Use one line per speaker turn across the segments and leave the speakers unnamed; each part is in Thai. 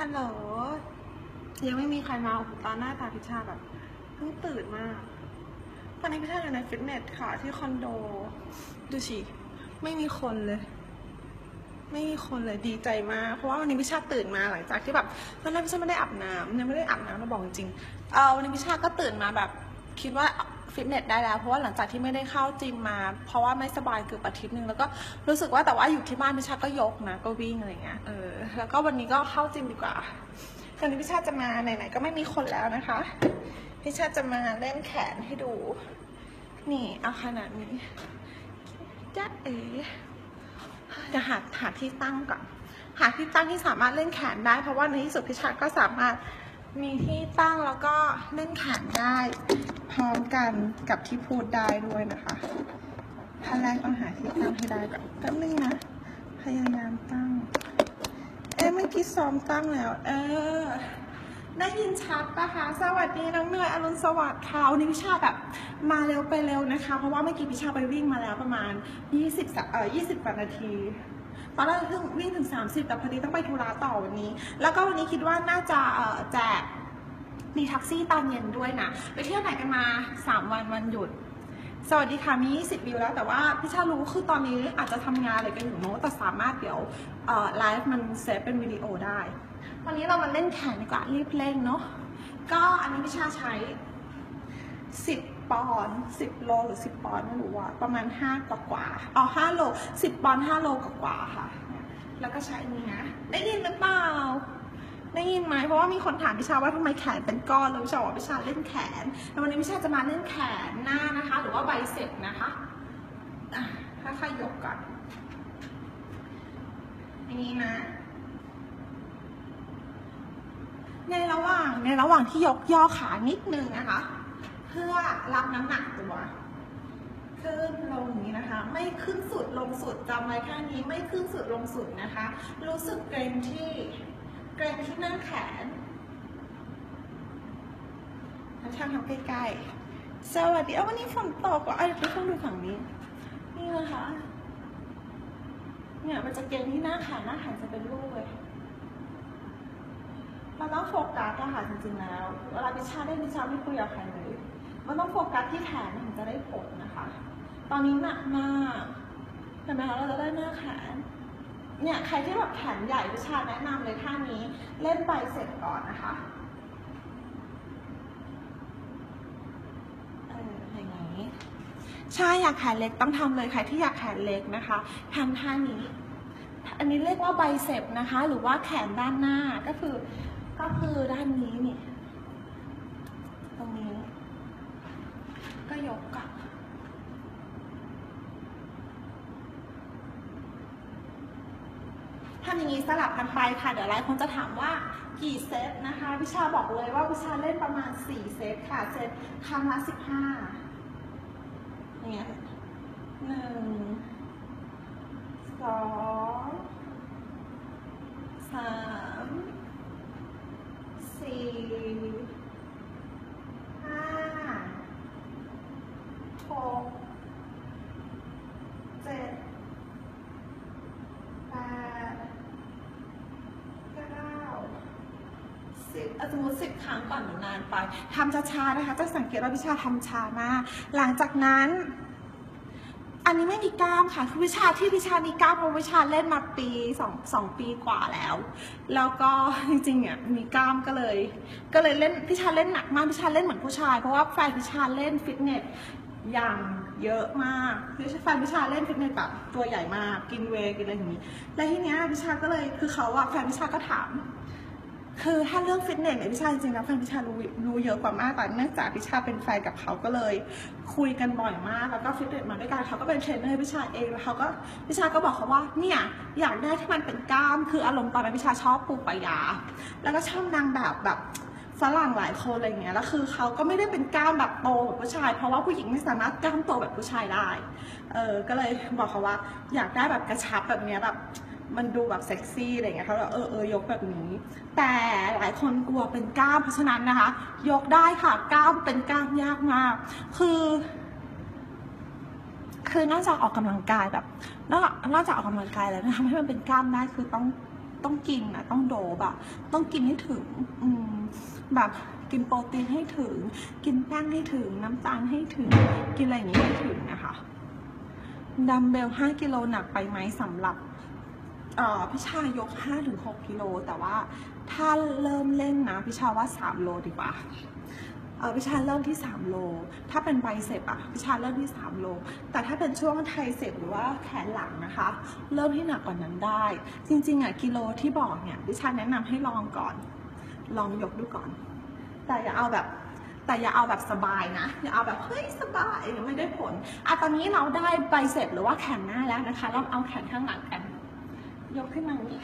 ฮัลโหล ยังไม่มีใครมาโอ้โหตอนหน้าตาพิชาแบบเพิ่งตื่นมาก ตอนนี้พิชาอยู่ในฟิตเนสค่ะ ที่คอนโด ดูสิ ไม่มีคนเลย ไม่มีคนเลยดีใจมาก เพราะว่าวันนี้พิชาตื่นมาหลังจากที่แบบตอนแรกพิชาไม่ได้อาบน้ำยังไม่ได้อาบน้ำมาบอกจริง เออวันนี้พิชาก็ตื่นมาแบบ คิดว่า ฟิตเนสได้แล้ว เพราะว่าหลังจากที่ไม่ได้เข้าจิมมา เพราะว่าไม่สบายเกือบอาทิตย์นึงแล้วก็รู้สึกว่าแต่ว่าอยู่ที่บ้านพิชาก็ยกนะก็วิ่งอะไรเงี้ยเออแล้วก็วันนี้ก็เข้าจิมดีกว่าวันนี้พิชาจะมาไหนๆก็ไม่มีคนแล้วนะคะพิชาจะมาเล่นแขนให้ดู นี่เอาขนาดนี้จ้าเอ๋เดี๋ยวหาหาที่ตั้งก่อนหาที่ตั้งที่สามารถเล่นแขนได้ เพราะว่าในที่สุดพิชาก็สามารถ มีที่ตั้งแล้วก็เล่นแขนได้ พร้อมกันกับที่พูดได้ด้วยนะคะขั้นแรกต้องหาที่ตั้งให้ได้ก่อนแป๊บนึงนะ พยายามตั้ง เอ๊ะเมื่อกี้ซ้อมตั้งแล้ว เออได้ยินชัดปะคะ สวัสดีน้องเนยอรุณสวัสดิ์ค่ะวันนี้พิชาแบบมาเร็วไปเร็วนะคะ เพราะว่าเมื่อกี้พิชาไปวิ่งมาแล้วประมาณ 20สะเอ่อ20กว่านาที ตอนแรกเพิ่งวิ่งถึง 30 แต่พอดีต้องไปธุระต่อวันนี้ แล้วก็วันนี้คิดว่าน่าจะแจกมีแท็กซี่ตอนเย็นด้วยนะ ไปเที่ยวไหนกันมา 3 วันวันหยุด สวัสดีค่ะ มี 20 วิวแล้ว แต่ว่าพี่ชารู้คือตอนนี้อาจจะทำงานอะไรกันอยู่เนอะแต่สามารถเดี๋ยวไลฟ์มันเซฟเป็นวิดีโอได้ วันนี้เรามาเล่นแขนดีกว่ารีบเร่งเนาะ ก็อันนี้พี่ชาใช้ 10 ปอนด์10โลหรือ10ปอนด์ไม่รู้ว่าประมาณ5กว่ากว่าๆอ๋อ5โล10ปอนด์5โลกว่ากว่าค่ะ แล้วก็ใช้นี้นะได้ยินหรือเปล่าได้ยินไหมเพราะว่ามีคนถามพิชาว่าทำไมแขนเป็นก้อนแล้วพิชาบอกว่าพิชาเล่นแขนแล้ววันนี้พิชาจะมาเล่นแขนหน้านะคะ หรือว่าไบเซ็ปนะคะอะค่อยๆยกก่อนอย่างนี้นะในระหว่างในระหว่างที่ยกย่อขานิดนึงนะคะ พื่อรับน้ำหนักตัวขึ้นลงนี้นะคะ ไม่ขึ้นสุดลงสุดจำไว้แค่นี้ไม่ขึ้นสุดลงสุดนะคะ รู้สึกเกรงที่เกรงที่หน้าแขนแล้วช่างทำใกล้ๆสวัสดีเอาวันนี้ฝนตกเหรอเอ้ไปต้องดูฝั่งนี้ นี่นะคะเนี่ยมันจะเกรงที่หน้าแขนหน้าแขนจะเป็นรูปเลยเราต้องโฟกัสอะค่ะจริงๆแล้วเวลาพิชาได้พิชาไม่คุยกับใครเลย มันต้องโฟกัสที่แขนถึงจะได้ผลนะคะ ตอนนี้หนักมากเห็นไหมคะเราจะได้หน้าแขนเนี่ยใครที่แบบแขนใหญ่พิชาแนะนำเลยท่านี้ เล่นไปเสร็จก่อนนะคะเอออย่างนี้ใช่อยากแขนเล็กต้องทำเลยใครที่อยากแขนเล็กนะคะทำท่านี้ อันนี้เรียกว่าไบเซปนะคะ หรือว่าแขนด้านหน้าก็คือก็คือด้านนี้นี่ตรงนี้ ก็ยกกลับ ทำอย่างนี้สลับกันไปค่ะ เดี๋ยวหลายคนจะถามว่ากี่เซตนะคะพิชาบอกเลยว่าพิชาเล่นประมาณ 4 เซตค่ะ เซตครั้งละ15อย่างเงี้ยหนึ่งสองสามสี่ห้าหกเจ็ดแปดเก้าสิบอะ สิบครั้งก่อนหรือนานไปทำช้าๆนะคะ จะสังเกตว่าวิชาทำช้ามาก หลังจากนั้นอันนี้ไม่มีกล้ามค่ะคือวิชาที่วิชามีกล้ามเพราะวิชาเล่นมาปีสองสองปีกว่าแล้ว แล้วก็จริงๆเนี่ยมีกล้ามก็เลย ก็เลยเล่นวิชาเล่นหนักมากวิชาเล่นเหมือนผู้ชาย เพราะว่าแฟนวิชาเล่นฟิตเนสอย่างเยอะมากวิชาแฟนวิชาเล่นฟิตเนสแบบตัวใหญ่มากกินเวกินอะไรอย่างนี้ แล้วทีเนี้ยวิชาก็เลยคือเขาอะแฟนวิชาก็ถาม คือถ้าเรื่องฟิตเนสเนี่ยพิชาจริงๆแล้วแฟนพิชารู้รู้เยอะกว่ามากแต่เนื่องจากพิชาเป็นแฟนกับเขาก็เลย คุยกันบ่อยมาก แล้วก็ฟิตเนสมาด้วยกันเขาก็เป็นเทรนเนอร์พิชาเองแล้วเขาก็พิชาก็บอกเขาว่าเนี่ยอยากได้ที่มันเป็นกล้ามคืออารมณ์ตอนนั้นพิชาชอบปูปายา แล้วก็ชอบนางแบบแบบฝรั่งหลายคนอะไรเงี้ยแล้วคือเขาก็ไม่ได้เป็นกล้ามแบบโตแบบผู้ชาย เพราะว่าผู้หญิงไม่สามารถกล้ามโตแบบผู้ชายได้ เออก็เลยบอกเขาว่า อยากได้แบบกระชับแบบเนี้ยแบบ มันดูแบบเซ็กซี่อะไรเงี้ยเขาเลยเออเออยกแบบนี้ แต่หลายคนกลัวเป็นกล้ามเพราะฉะนั้นนะคะ ยกได้ค่ะกล้ามเป็นกล้ามยากมาก คือ คือนอกจากออกกำลังกายแบบนอกนอกจากออกกำลังกายแล้วนะทำให้มันเป็นกล้ามได้คือต้องต้องกินนะต้องโดบอะต้องกินให้ถึงอืมแบบกินโปรตีนให้ถึง กินแป้งให้ถึง น้ำตาลให้ถึง กินอะไรอย่างนี้ให้ถึงนะคะดัมเบล 5 กิโลหนักไปไหมสำหรับ พิชายก 5-6 กิโล แต่ว่าถ้าเริ่มเล่นนะพิชาว่า 3 โลดีกว่าเออพิชาเริ่มที่ 3 โล ถ้าเป็นไบเซปอะพิชาเริ่มที่ 3 โล แต่ถ้าเป็นช่วงไทเซปหรือว่าแขนหลังนะคะ เริ่มที่หนักกว่านั้นได้ จริงๆอะกิโลที่บอกเนี่ยพิชาแนะนำให้ลองก่อน ลองยกดูก่อน แต่อย่าเอาแบบ แต่อย่าเอาแบบสบายนะ อย่าเอาแบบเฮ้ยสบายไม่ได้ผลอะตอนนี้เราได้ไบเซปหรือว่าแขนหน้าแล้วนะคะ เราเอาแขนข้างหลังกัน ยกขึ้นมาอย่างนี้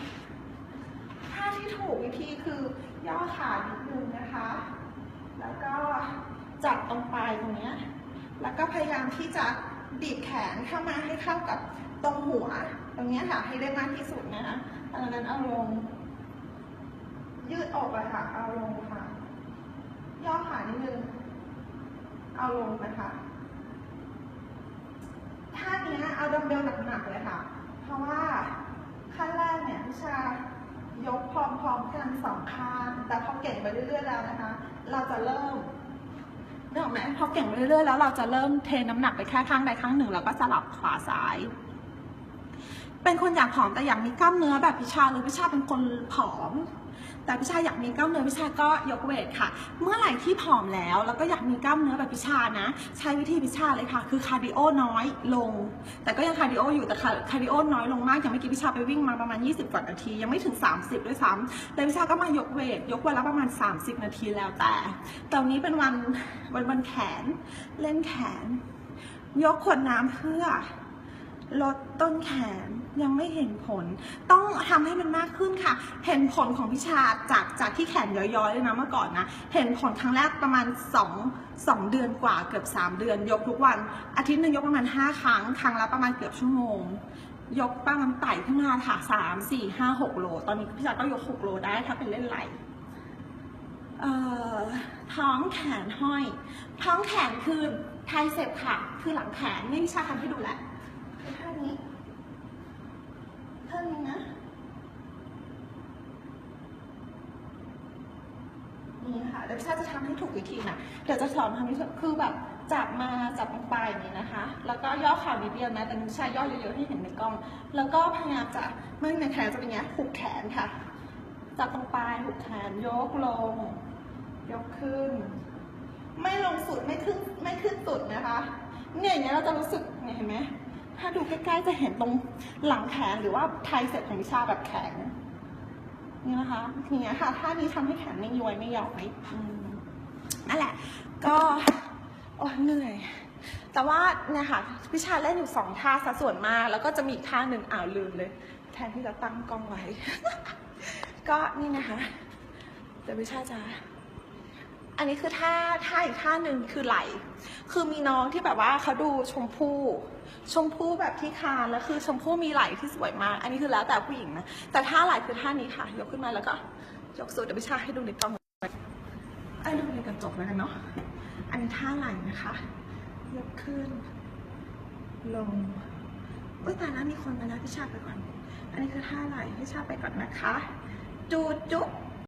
ท่าที่ถูกวิธีคือย่อขานิดนึงนะคะ แล้วก็จับตรงปลายตรงเนี้ยแล้วก็พยายามที่จะบีบแขนเข้ามาให้เข้ากับตรงหัว ตรงเนี้ยค่ะให้ได้มากที่สุดนะคะอันนั้นเอาลง ยืดออกเลยค่ะ เอาลงค่ะ ย่อขานิดนึง เอาลงนะคะท่าเนี้ยเอาดัมเบลหนักๆเลยค่ะ เพราะว่า ขั้นแรกเนี่ยพิชายกพร้อมๆกันสองข้าง แต่พอเก่งไปเรื่อยๆแล้วนะคะ เราจะเริ่มนึกออกไหมพอเก่งไปเรื่อยๆแล้วเราจะเริ่มเทน้ำหนักไปแค่ข้างใดข้างหนึ่งแล้วก็สลับขวาซ้าย เป็นคนอยากผอมแต่อยากมีกล้ามเนื้อแบบพิชาหรือพิชาเป็นคนผอม แต่พิชาอยากมีกล้ามเนื้อพิชาก็ยกเวทค่ะ เมื่อไหร่ที่ผอมแล้วแล้วก็อยากมีกล้ามเนื้อแบบพิชานะ ใช้วิธีพิชาเลยค่ะ คือคาร์ดิโอน้อยลง แต่ก็ยังคาร์ดิโออยู่แต่คาร์ดิโอน้อยลงมากอย่างเมื่อกี้พิชาไปวิ่งมาประมาณ 20 กว่านาที ยังไม่ถึง 30 ด้วยซ้ำแต่พิชาก็มายกเวท ยกวันละประมาณ 30 นาทีแล้วแต่แต่วันนี้เป็นวันวันวันแขนเล่นแขน ยกขวดน้ำเพื่อ ลดต้นแขนยังไม่เห็นผล ต้องทำให้มันมากขึ้นค่ะ เห็นผลของพิชาจากจากที่แขนย้อยๆเลยนะเมื่อก่อนนะ เห็นผลครั้งแรกประมาณ 2 2 เดือนกว่าเกือบ 3 เดือน ยกทุกวัน อาทิตย์หนึ่งยกประมาณ 5 ครั้ง ครั้งละประมาณเกือบชั่วโมง ยกประมาณไต่ขึ้นมาค่ะ3 4 5 6โล ตอนนี้พิชาก็ยก6โลได้ถ้าเป็นเล่นไหลท้องแขนห้อย ท้องแขนคือไทเซปค่ะ คือหลังแขนนี่วิชาทำให้ดูแหละคือท่านี้ท่านี้นะ นี่ค่ะเดี๋ยววิชาจะทำให้ถูกวิธีนะเดี๋ยวจะสอนทำให้คือแบบจับมาจับตรงปลายอย่างนี้นะคะ แล้วก็ย่อข่านิดเดียวนะแต่วิชาย่อเยอะๆให้เห็นในกล้อง แล้วก็พยายามจะไม่ในแขนจะเป็นอย่างนี้ยผูกแขนค่ะ จับตรงปลายหุบแขนยกลง ยกขึ้น ไม่ลงสุดไม่ขึ้นไม่ขึ้นสุดนะคะ เนี่ยอย่างเงี้เราจะรู้สึกเนี่ยเห็นไหมถ้าดูใกล้ๆจะเห็นตรงหลังแขนหรือว่าไทเซ็ปของวิชาแบบแข็ง นี่นะคะทีเนี้ยค่ะท่านี้ทำให้แขนไม่ย้วยไม่หย่อยอืมนั่นแหละ ก็โอ้เหนื่อย แต่ว่าเนี่ยค่ะวิชาเล่นอยู่สองท่าซะส่วนมาก แล้วก็จะมีอีกท่าหนึ่งอ้าวลืมเลย แทนที่จะตั้งกล้องไว้ ก็นี่นะคะเดี๋ยววิชาจะ อันนี้คือท่าท่าอีกท่าหนึ่งคือไหล คือมีน้องที่แบบว่าเขาดูชมพู่ ชมพู่แบบที่คานแล้วคือชมพู่มีไหลที่สวยมาก อันนี้คือแล้วแต่ผู้หญิงนะ แต่ท่าไหลคือท่านี้ค่ะ ยกขึ้นมาแล้วก็ยกสูดเดี๋ยววิชาให้ดูในกล้องไอ้ดูในกระจกแล้วกันเนาะ อันนี้ท่าไหลนะคะ ยกขึ้น ลงอุ้ยตายแล้วมีคนมาแล้วพิชาไปก่อน อันนี้คือท่าไหลพิชาไปก่อนนะคะ จูจุ๊บ